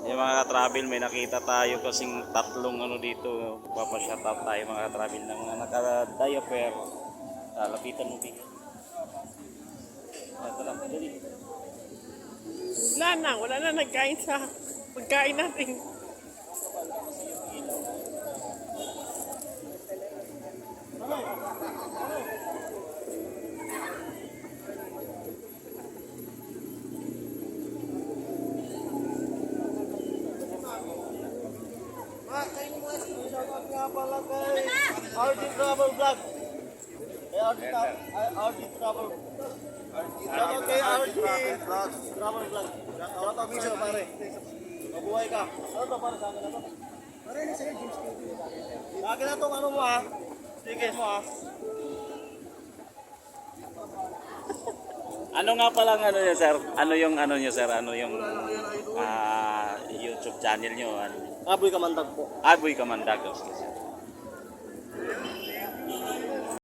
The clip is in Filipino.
Yung mga travel may nakita tayo kasing tatlong ano dito. Papashout out tayo mga travel ng mga naka-diaper. Ah, lapitan mo din. Ah, tara, dali. Wala na, wala na nagkain sa pagkain natin. Shoutout nga pala kay RD Travel Vlog. Kay RD, Travel. Shoutout kay RD Travel Vlog. Shoutout miso pare. Mabuhay ka. Ano to pare sa akin na to? Pare ni sa'yo James Sa akin na tong ano mo ha. Tickets mo ha. Ano nga pala ang ano niyo, sir? Ano yung ano niyo, sir? Ano yung ah, YouTube channel niyo? Ano? Aboy Kamandag po. Aboy Kamandag. Okay, sir.